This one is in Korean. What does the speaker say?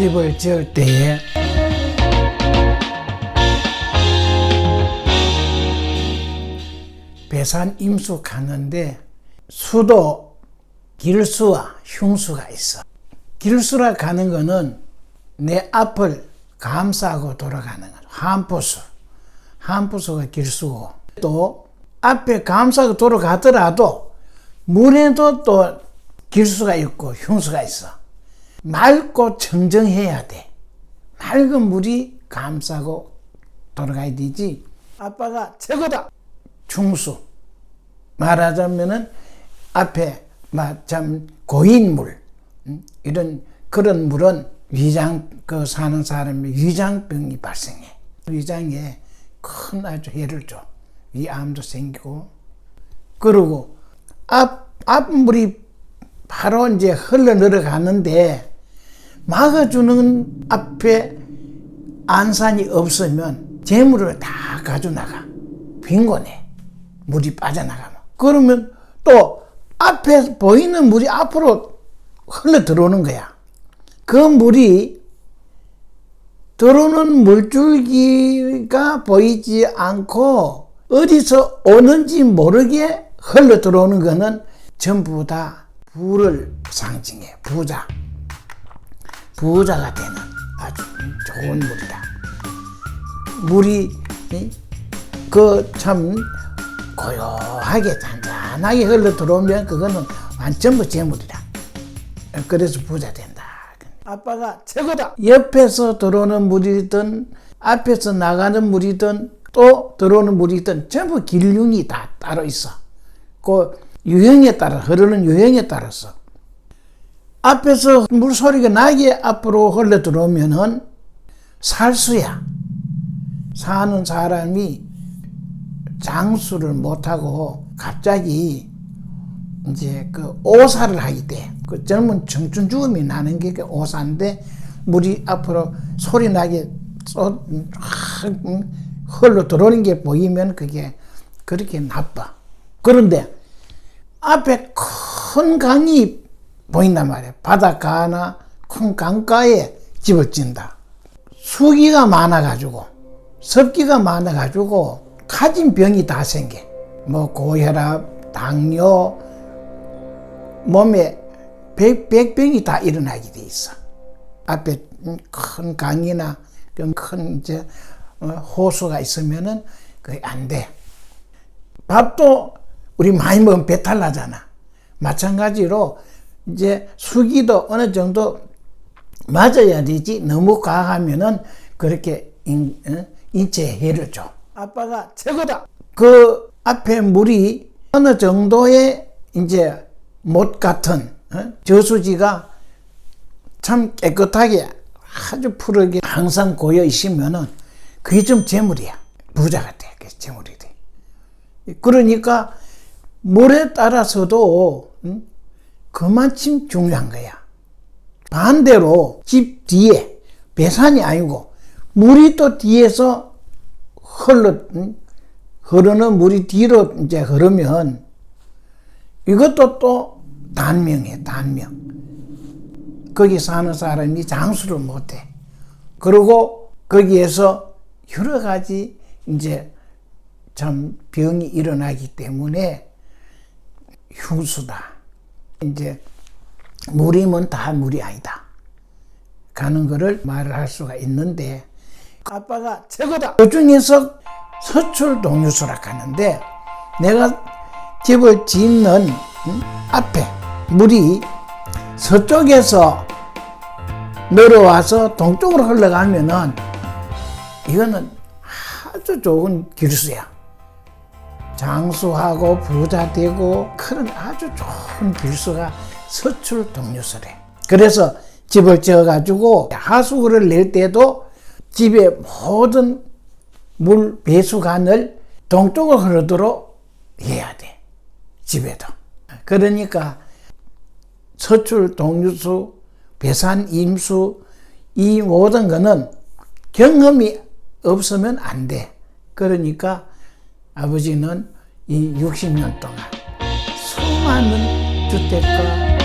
집을 지을 때에 배산 임수 가는데 수도 길수와 흉수가 있어. 길수라 가는 거는 내 앞을 감싸고 돌아가는 거. 한포수. 한포수가 길수고 또 앞에 감싸고 돌아가더라도 물에도 또 길수가 있고 흉수가 있어. 맑고 청정해야 돼. 맑은 물이 감싸고 돌아가야 되지. 아빠가 최고다. 중수. 말하자면은 앞에 참 고인 물 음? 이런 그런 물은 위장 그 사는 사람이 위장병이 발생해. 위장에 큰 아주 해를 줘. 위암도 생기고 그리고 앞 앞물이 바로 이제 흘러 내려가는데 막아주는 앞에 안산이 없으면 재물을 다 가져나가. 빈곤해 물이 빠져나가면. 그러면 또 앞에 보이는 물이 앞으로 흘러 들어오는 거야. 그 물이 들어오는 물줄기가 보이지 않고 어디서 오는지 모르게 흘러 들어오는 거는 전부 다 부를 상징해. 부자 부자가 되는 아주 좋은 물이다. 물이 그 참 고요하게 잔잔하게 흘러 들어오면 그거는 완전부 재물이다. 그래서 부자 된다. 아빠가 최고다. 옆에서 들어오는 물이든 앞에서 나가는 물이든 또 들어오는 물이든 전부 길륜이 다 따로 있어. 그 유형에 따라 흐르는 유형에 따라서 앞에서 물소리가 나게 앞으로 흘러 들어오면은 살수야. 사는 사람이 장수를 못하고 갑자기 이제 그 오사를 하게 돼. 그 젊은 청춘 죽음이 나는 게 그 오사인데 물이 앞으로 소리 나게 쏟, 흘러 들어오는 게 보이면 그게 그렇게 나빠. 그런데 앞에 큰 강이 보인단 말이야. 바닷가나 큰 강가에 짓는다. 수기가 많아가지고, 습기가 많아가지고, 가진 병이 다 생겨. 뭐, 고혈압, 당뇨, 몸에 백, 백병이 다 일어나게 돼 있어. 앞에 큰 강이나 큰 이제 어, 호수가 있으면은 그게 안 돼. 밥도 우리 많이 먹으면 배탈 나잖아. 마찬가지로 이제 수기도 어느 정도 맞아야 되지 너무 과하면은 그렇게 인, 어? 인체에 해를 줘. 아빠가 최고다. 그 앞에 물이 어느 정도의 이제 못 같은 어? 저수지가 참 깨끗하게 아주 푸르게 항상 고여 있으면은 그게 좀 재물이야. 부자가 돼. 그게 재물이 돼. 그러니까 물에 따라서도 음? 그만큼 중요한 거야. 반대로 집 뒤에 배산이 아니고 물이 또 뒤에서 흘러 흐르는 물이 뒤로 이제 흐르면 이것도 또 단명해 단명. 거기 사는 사람이 장수를 못해. 그리고 거기에서 여러 가지 이제 참 병이 일어나기 때문에 흉수다. 이제 물이면 다 물이 아니다. 가는 거를 말을 할 수가 있는데 아빠가 최고다. 그 중에서 서출 동유수라 하는데 내가 집을 짓는 앞에 물이 서쪽에서 내려와서 동쪽으로 흘러가면은 이거는 아주 좋은 길수야. 장수하고 부자 되고 그런 아주 좋은 길수가 서출 동료설에. 그래서 집을 지어가지고 하수구를 낼 때도 집의 모든 물 배수관을 동쪽으로 흐르도록 해야 돼. 집에도. 그러니까 서출 동류수, 배산 임수 이 모든 거는 경험이 없으면 안 돼. 그러니까 아버지는 이 60년 동안 수많은 주택과